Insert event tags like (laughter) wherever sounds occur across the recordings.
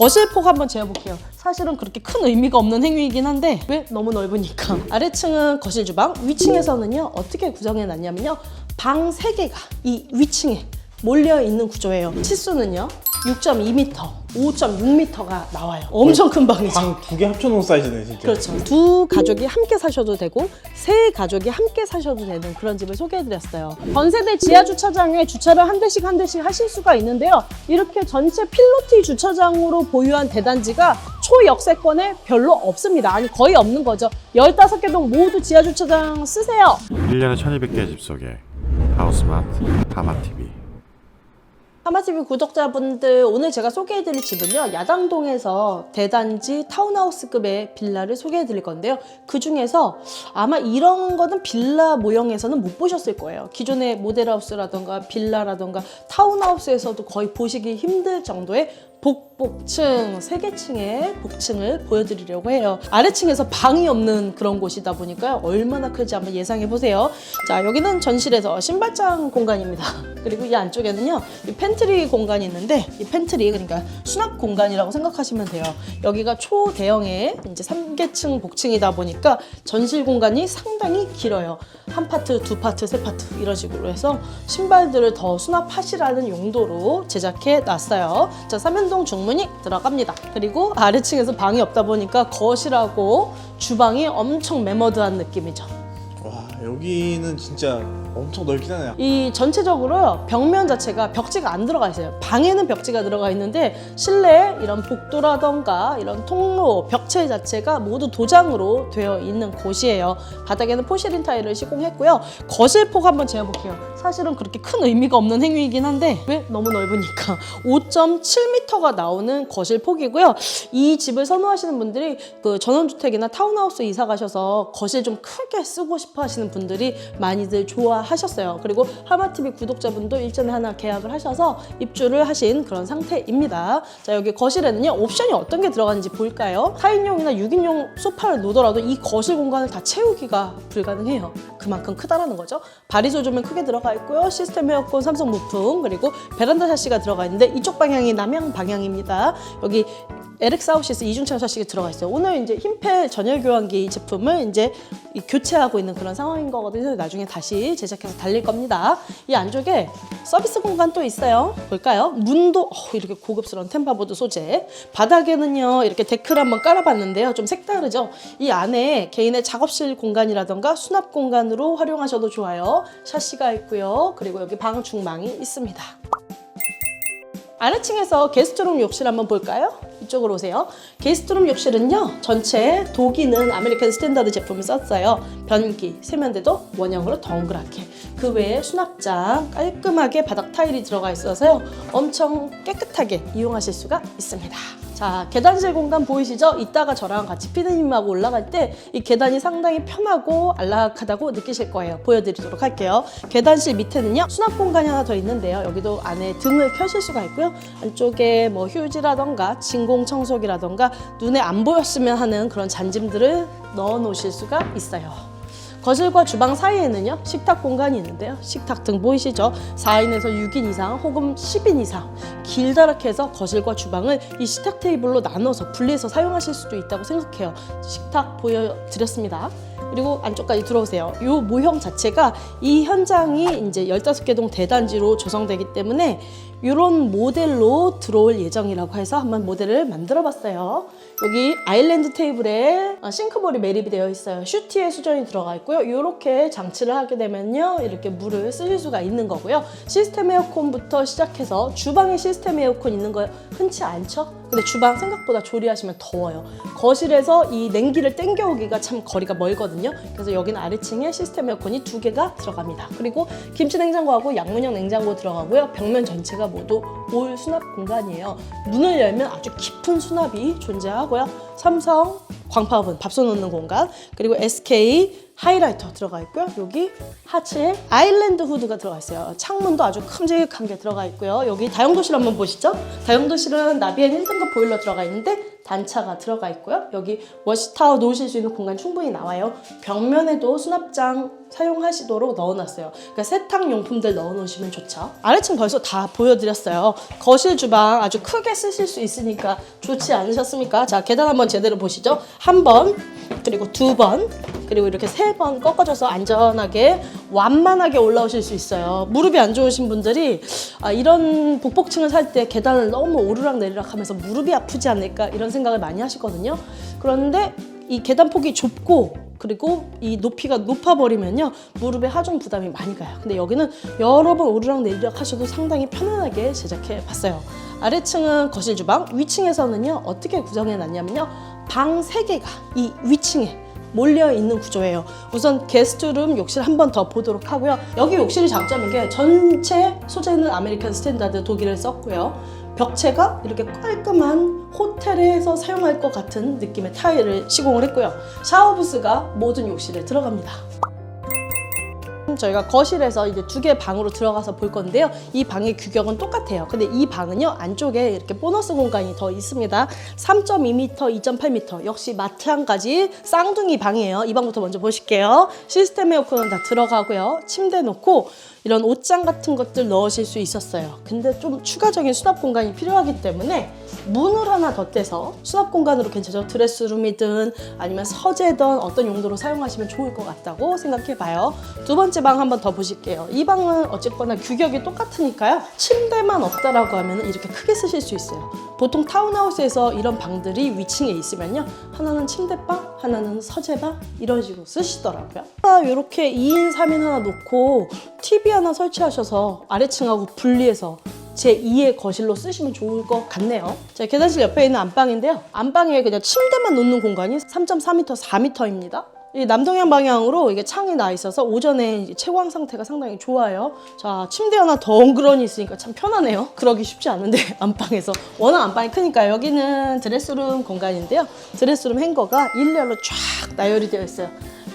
거실 폭 한번 재어볼게요. 사실은 그렇게 큰 의미가 없는 행위이긴 한데 왜 너무 넓으니까 (laughs) 아래층은 거실 주방, 위층에서는요 어떻게 구성해 놨냐면요 방 3개가 이 위층에 몰려 있는 구조예요. 치수는요 6.2m, 5.6m가 나와요. 엄청 큰 방이죠. 방 두 개 합쳐놓은 사이즈네 진짜. 그렇죠. 두 가족이 함께 사셔도 되고 세 가족이 함께 사셔도 되는 그런 집을 소개해드렸어요. 전세대 지하 주차장에 주차를 한 대씩 한 대씩 하실 수가 있는데요. 이렇게 전체 필로티 주차장으로 보유한 대단지가 초역세권에 별로 없습니다. 아니 거의 없는 거죠. 15개 동 모두 지하 주차장 쓰세요. 1년에 1200개의 집 속에 하우스마트, 하마TV 하마TV 구독자분들 오늘 제가 소개해드릴 집은요 야당동에서 대단지 타운하우스급의 빌라를 소개해드릴 건데요. 그 중에서 아마 이런 거는 빌라 모형에서는 못 보셨을 거예요. 기존의 모델하우스라던가 빌라라던가 타운하우스에서도 거의 보시기 힘들 정도의 복복층, 세 개층의 복층을 보여드리려고 해요. 아래층에서 방이 없는 그런 곳이다 보니까요. 얼마나 클지 한번 예상해 보세요. 자, 여기는 전실에서 신발장 공간입니다. (laughs) 그리고 이 안쪽에는요, 이 팬트리 공간이 있는데, 이 팬트리, 그러니까 수납 공간이라고 생각하시면 돼요. 여기가 초대형의 이제 3개층 복층이다 보니까 전실 공간이 상당히 길어요. 한 파트, 두 파트, 세 파트 이런 식으로 해서 신발들을 더 수납하시라는 용도로 제작해 놨어요. 자, 삼 연동 중문이 들어갑니다. 그리고 아래층에서 방이 없다 보니까 거실하고 주방이 엄청 매머드한 느낌이죠. 와 여기는 진짜 엄청 넓긴 하네요. 이 전체적으로 벽면 자체가 벽지가 안 들어가 있어요. 방에는 벽지가 들어가 있는데 실내에 이런 복도라던가 이런 통로, 벽체 자체가 모두 도장으로 되어 있는 곳이에요. 바닥에는 포시린 타일을 시공했고요. 거실 폭 한번 재어볼게요. 사실은 그렇게 큰 의미가 없는 행위이긴 한데 왜 너무 넓으니까 (laughs) 5.7m가 나오는 거실 폭이고요. 이 집을 선호하시는 분들이 그 전원주택이나 타운하우스 이사 가셔서 거실 좀 크게 쓰고 싶어 하시는 분들이 많이들 좋아 하셨어요. 그리고 하마TV 구독자분도 일전에 하나 계약을 하셔서 입주를 하신 그런 상태입니다. 자, 여기 거실에는요, 옵션이 어떤 게 들어가는지 볼까요? 4인용이나 6인용 소파를 놓더라도 이 거실 공간을 다 채우기가 불가능해요. 그만큼 크다라는 거죠. 바리 조조면 크게 들어가 있고요. 시스템 에어컨, 삼성 무풍, 그리고 베란다 샤시가 들어가 있는데 이쪽 방향이 남향 방향입니다. 여기 아웃시스 이중창 샤시가 들어가 있어요. 오늘 이제 흰펠 전열 교환기 제품을 이제 이 교체하고 있는 그런 상황인 거거든요. 나중에 다시 제작해서 달릴 겁니다. 이 안쪽에 서비스 공간 또 있어요. 볼까요? 문도 어, 이렇게 고급스러운 템바보드 소재. 바닥에는요 이렇게 데크를 한번 깔아봤는데요. 좀 색다르죠. 이 안에 개인의 작업실 공간이라던가 수납 공간으로 활용하셔도 좋아요. 샤시가 있고요. 그리고 여기 방충망이 있습니다. 아래층에서 게스트룸 욕실 한번 볼까요? 이쪽으로 오세요. 게스트룸 욕실은요, 전체 독이는 아메리칸 스탠다드 제품을 썼어요. 변기, 세면대도 원형으로 동그랗게. 그 외에 수납장 깔끔하게 바닥 타일이 들어가 있어서요, 엄청 깨끗하게 이용하실 수가 있습니다. 자, 계단실 공간 보이시죠? 이따가 저랑 같이 피디님하고 올라갈 때 이 계단이 상당히 편하고 안락하다고 느끼실 거예요. 보여드리도록 할게요. 계단실 밑에는요, 수납 공간이 하나 더 있는데요. 여기도 안에 등을 켜실 수가 있고요. 안쪽에 뭐 휴지라던가 진공 청소기라던가 눈에 안 보였으면 하는 그런 잔짐들을 넣어 놓으실 수가 있어요. 거실과 주방 사이에는요 식탁 공간이 있는데요. 식탁 등 보이시죠? 4인에서 6인 이상 혹은 10인 이상 길다랗게 해서 거실과 주방을 이 식탁 테이블로 나눠서 분리해서 사용하실 수도 있다고 생각해요. 식탁 보여드렸습니다 그리고 안쪽까지 들어오세요. 이 모형 자체가 이 현장이 이제 15개 동 대단지로 조성되기 때문에 이런 모델로 들어올 예정이라고 해서 한번 모델을 만들어 봤어요. 여기 아일랜드 테이블에 어, 싱크볼이 매립이 되어 있어요. 슈티에 수전이 들어가 있고요. 이렇게 장치를 하게 되면요. 이렇게 물을 쓰실 수가 있는 거고요. 시스템 에어컨부터 시작해서 주방에 시스템 에어컨 있는 거 흔치 않죠? 근데 주방 생각보다 조리하시면 더워요. 거실에서 이 냉기를 땡겨오기가 참 거리가 멀거든요. 그래서 여기는 아래층에 시스템 에어컨이 두 개가 들어갑니다. 그리고 김치 냉장고하고 양문형 냉장고 들어가고요. 벽면 전체가 모두 올 수납 공간이에요. 문을 열면 아주 깊은 수납이 존재하고요. 삼성 광파오븐 밥솥 넣는 공간 그리고 SK 하이라이터 들어가 있고요. 여기 하체에 아일랜드 후드가 들어가 있어요. 창문도 아주 큼직한 게 들어가 있고요. 여기 다용도실 한번 보시죠. 다용도실은 나비엔 1등급 보일러 들어가 있는데 단차가 들어가 있고요. 여기 워시타워 놓으실 수 있는 공간 충분히 나와요. 벽면에도 수납장 사용하시도록 넣어놨어요. 그러니까 세탁 용품들 넣어놓으시면 좋죠. 아래층 벌써 다 보여드렸어요. 거실 주방 아주 크게 쓰실 수 있으니까 좋지 않으셨습니까? 자 계단 한번 제대로 보시죠. 한 번, 그리고 두 번, 그리고 이렇게 세 번 꺾어줘서 안전하게 완만하게 올라오실 수 있어요. 무릎이 안 좋으신 분들이 아, 이런 복복층을 살 때 계단을 너무 오르락 내리락 하면서 무릎이 아프지 않을까 이런 생각을 많이 하시거든요. 그런데 이 계단 폭이 좁고 그리고 이 높이가 높아버리면요 무릎에 하중 부담이 많이 가요. 근데 여기는 여러 번 오르락 내리락 하셔도 상당히 편안하게 제작해 봤어요. 아래층은 거실 주방, 위층에서는요 어떻게 구성해 놨냐면요 방 세개가이 위층에 몰려 있는 구조예요. 우선 게스트룸 욕실 한 번 더 보도록 하고요. 여기 욕실이 장점인 게 전체 소재는 아메리칸 스탠다드 독일을 썼고요. 벽체가 이렇게 깔끔한 호텔에서 사용할 것 같은 느낌의 타일을 시공을 했고요. 샤워 부스가 모든 욕실에 들어갑니다. 저희가 거실에서 이제 두 개 방으로 들어가서 볼 건데요. 이 방의 규격은 똑같아요. 근데 이 방은요, 안쪽에 이렇게 보너스 공간이 더 있습니다. 3.2m, 2.8m. 역시 마찬가지 쌍둥이 방이에요. 이 방부터 먼저 보실게요. 시스템 에어컨은 다 들어가고요. 침대 놓고 이런 옷장 같은 것들 넣으실 수 있었어요. 근데 좀 추가적인 수납 공간이 필요하기 때문에 문을 하나 더 떼서 수납 공간으로 괜찮죠. 드레스룸이든 아니면 서재든 어떤 용도로 사용하시면 좋을 것 같다고 생각해 봐요. 두 번째 방 한번 더 보실게요. 이 방은 어쨌거나 규격이 똑같으니까요. 침대만 없다라고 하면 이렇게 크게 쓰실 수 있어요. 보통 타운하우스에서 이런 방들이 위층에 있으면요. 하나는 침대방, 하나는 서재방 이런 식으로 쓰시더라고요. 이렇게 2인, 3인 하나 놓고 TV 하나 설치하셔서 아래층하고 분리해서 제 2의 거실로 쓰시면 좋을 것 같네요. 자, 계단실 옆에 있는 안방인데요. 안방에 그냥 침대만 놓는 공간이 3.4m, 4m입니다. 이 남동향 방향으로 이게 창이 나 있어서 오전에 채광 상태가 상당히 좋아요. 자, 침대 하나 덩그러니 있으니까 참 편하네요. 그러기 쉽지 않은데 (laughs) 안방에서 워낙 안방이 크니까 여기는 드레스룸 공간인데요. 드레스룸 행거가 일렬로 쫙 나열이 되어 있어요.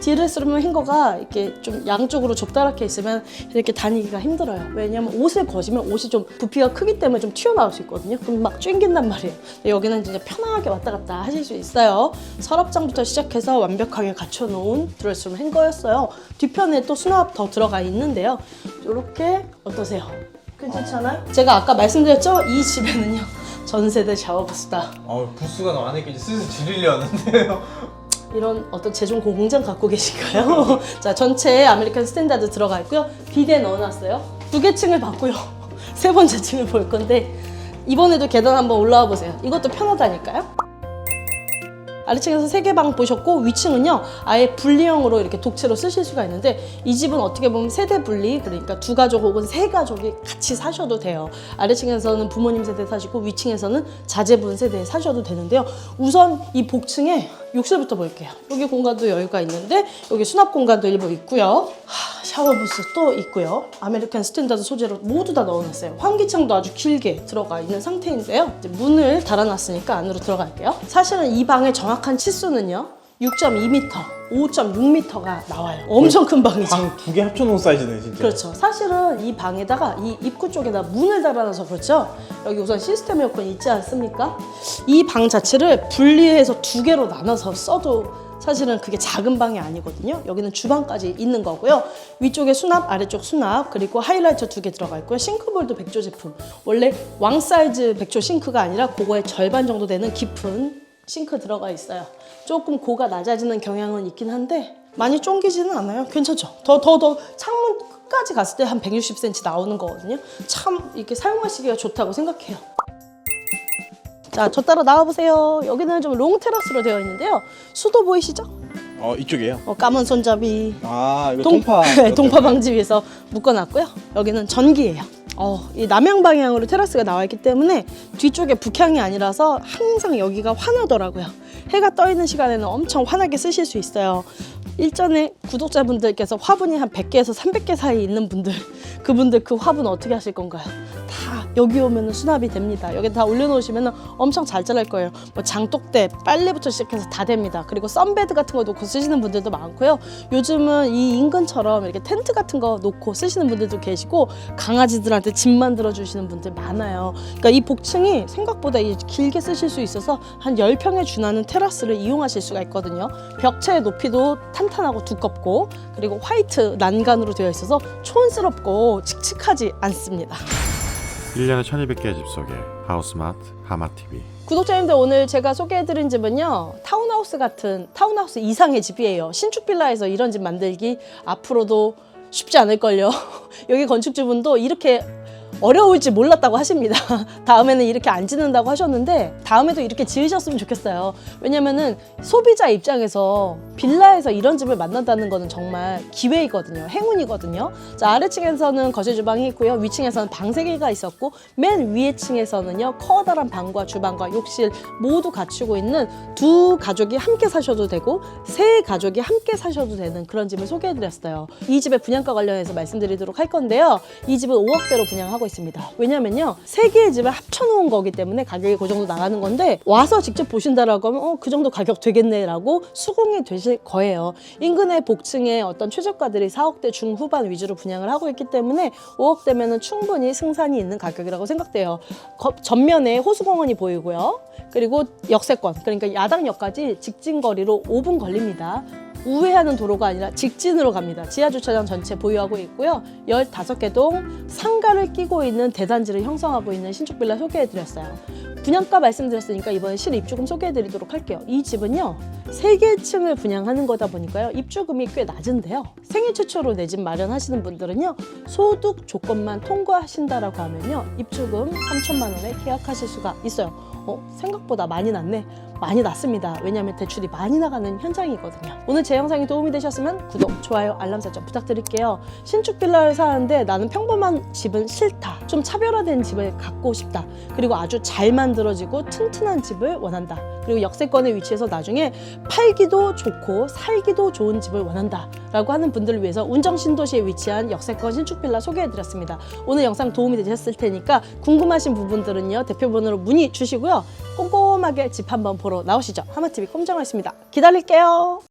드레스룸 행거가 이렇게 좀 양쪽으로 좁다랗게 있으면 이렇게 다니기가 힘들어요. 왜냐면 옷을 거시면 옷이 좀 부피가 크기 때문에 좀 튀어나올 수 있거든요. 그럼 막 쬐긴단 말이에요. 여기는 진짜 편하게 왔다 갔다 하실 수 있어요. 서랍장부터 시작해서 완벽하게 갖춰놓은 드레스룸 행거였어요. 뒤편에 또 수납 더 들어가 있는데요. 이렇게 어떠세요? 괜찮잖아요? 제가 아까 말씀드렸죠? 이 집에는요. 전세대 샤워 부스다. 아 부스가 안에 이제 슬슬 지리려는데요. 이런 어떤 제종 공장 갖고 계신가요? (laughs) 자, 전체에 아메리칸 스탠다드 들어가 있고요. 비대 넣어놨어요. 두 개 층을 봤고요. (laughs) 세 번째 층을 볼 건데 이번에도 계단 한번 올라와 보세요. 이것도 편하다니까요. 아래층에서 세 개 방 보셨고 위층은요 아예 분리형으로 이렇게 독채로 쓰실 수가 있는데 이 집은 어떻게 보면 세대 분리 그러니까 두 가족 혹은 세 가족이 같이 사셔도 돼요. 아래층에서는 부모님 세대 사시고 위층에서는 자제분 세대 사셔도 되는데요. 우선 이 복층에 욕실부터 볼게요. 여기 공간도 여유가 있는데 여기 수납 공간도 일부 있고요. 하, 샤워 부스 또 있고요. 아메리칸 스탠다드 소재로 모두 다 넣어놨어요. 환기창도 아주 길게 들어가 있는 상태인데요. 문을 달아놨으니까 안으로 들어갈게요. 사실은 이 방의 정확 한 치수는요 6.2m, 5.6m가 나와요. 엄청 큰 방이죠. 방 두 개 합쳐놓은 사이즈네 진짜. 그렇죠. 사실은 이 방에다가 이 입구 쪽에다 문을 달아놔서 그렇죠. 여기 우선 시스템 에어컨 있지 않습니까? 이 방 자체를 분리해서 두 개로 나눠서 써도 사실은 그게 작은 방이 아니거든요. 여기는 주방까지 있는 거고요. 위쪽에 수납, 아래쪽 수납, 그리고 하이라이터 두 개 들어가 있고요. 싱크볼도 백조 제품. 원래 왕 사이즈 백조 싱크가 아니라 그거의 절반 정도 되는 깊은 싱크 들어가 있어요. 조금 고가 낮아지는 경향은 있긴 한데 많이 쫑기지는 않아요. 괜찮죠? 더 더 더 창문 끝까지 갔을 때 한 160cm 나오는 거거든요. 참 이렇게 사용하시기가 좋다고 생각해요. 자, 저 따라 나와보세요. 여기는 좀 롱 테라스로 되어 있는데요. 수도 보이시죠? 어 이쪽이에요. 어, 까만 손잡이. 아 이거 동-. 네, 동파 (laughs) 방지 위해서 묶어놨고요. 여기는 전기예요. 어, 이 남향 방향으로 테라스가 나와 있기 때문에 뒤쪽에 북향이 아니라서 항상 여기가 환하더라고요. 해가 떠 있는 시간에는 엄청 환하게 쓰실 수 있어요. 일전에 구독자분들께서 화분이 한 100개에서 300개 사이 있는 분들, 그분들 그 화분 어떻게 하실 건가요? 다 여기 오면은 수납이 됩니다. 여기 다 올려놓으시면 엄청 잘 자랄 거예요. 뭐 장독대, 빨래부터 시작해서 다 됩니다. 그리고 썬베드 같은 거 놓고 쓰시는 분들도 많고요. 요즘은 이 인근처럼 이렇게 텐트 같은 거 놓고 쓰시는 분들도 계시고 강아지들한테 집 만들어 주시는 분들 많아요. 그러니까 이 복층이 생각보다 이 길게 쓰실 수 있어서 한 10평에 준하는 테라스를 이용하실 수가 있거든요. 벽체의 높이도 탄탄하고 두껍고 그리고 화이트 난간으로 되어 있어서 촌스럽고 칙칙하지 않습니다. 1년에 1200개의 집 속에 하우스마트 하마TV 구독자님들 오늘 제가 소개해드린 집은요 타운하우스 같은 타운하우스 이상의 집이에요. 신축 빌라에서 이런 집 만들기 앞으로도 쉽지 않을걸요. (laughs) 여기 건축주분도 이렇게 어려울지 몰랐다고 하십니다. (laughs) 다음에는 이렇게 안 짓는다고 하셨는데 다음에도 이렇게 지으셨으면 좋겠어요. 왜냐면은 소비자 입장에서 빌라에서 이런 집을 만난다는 거는 정말 기회이거든요. 행운이거든요. 자 아래층에서는 거실 주방이 있고요. 위층에서는 방 세 개가 있었고 맨 위에 층에서는요 커다란 방과 주방과 욕실 모두 갖추고 있는 두 가족이 함께 사셔도 되고 세 가족이 함께 사셔도 되는 그런 집을 소개해 드렸어요. 이 집의 분양가 관련해서 말씀드리도록 할 건데요. 이 집은 5억대로 분양하고 있습니다 왜냐면요 세 개의 집을 합쳐놓은 거기 때문에 가격이 그 정도 나가는 건데 와서 직접 보신다라고 하면 어, 그 정도 가격 되겠네 라고 수긍이 되실 거예요 인근의 복층에 어떤 최저가들이 4억대 중후반 위주로 분양을 하고 있기 때문에 5억대면은 충분히 승산이 있는 가격이라고 생각돼요. 거- 전면에 호수공원이 보이고요. 그리고 역세권, 그러니까 야당역까지 직진 거리로 5분 걸립니다. 우회하는 도로가 아니라 직진으로 갑니다. 지하 주차장 전체 보유하고 있고요. 15개 동 상가를 끼고 있는 대단지를 형성하고 있는 신축 빌라 소개해 드렸어요. 분양가 말씀드렸으니까 이번에 실입 주금 소개해 드리도록 할게요. 이 집은요. 세 개 층을 분양하는 거다 보니까요. 입주금이 꽤 낮은데요. 생애 최초로 내 집 마련하시는 분들은요. 소득 조건만 통과하신다라고 하면요. 입주금 3천만 원에 계약하실 수가 있어요. 어, 생각보다 많이 났네. 많이 났습니다. 왜냐하면 대출이 많이 나가는 현장이거든요. 오늘 제 영상이 도움이 되셨으면 구독, 좋아요, 알람 설정 부탁드릴게요. 신축 빌라를 사는데 나는 평범한 집은 싫다. 좀 차별화된 집을 갖고 싶다. 그리고 아주 잘만 들어지고 튼튼한 집을 원한다. 그리고 역세권에 위치해서 나중에 팔기도 좋고 살기도 좋은 집을 원한다. 라고 하는 분들을 위해서 운정 신도시에 위치한 역세권 신축 빌라 소개해 드렸습니다. 오늘 영상 도움이 되셨을 테니까 궁금하신 부분들은요. 대표번호로 문의 주시고요. 꼼꼼하게 집 한번 보러 나오시죠. 하마TV 꼼정하겠습니다. 기다릴게요.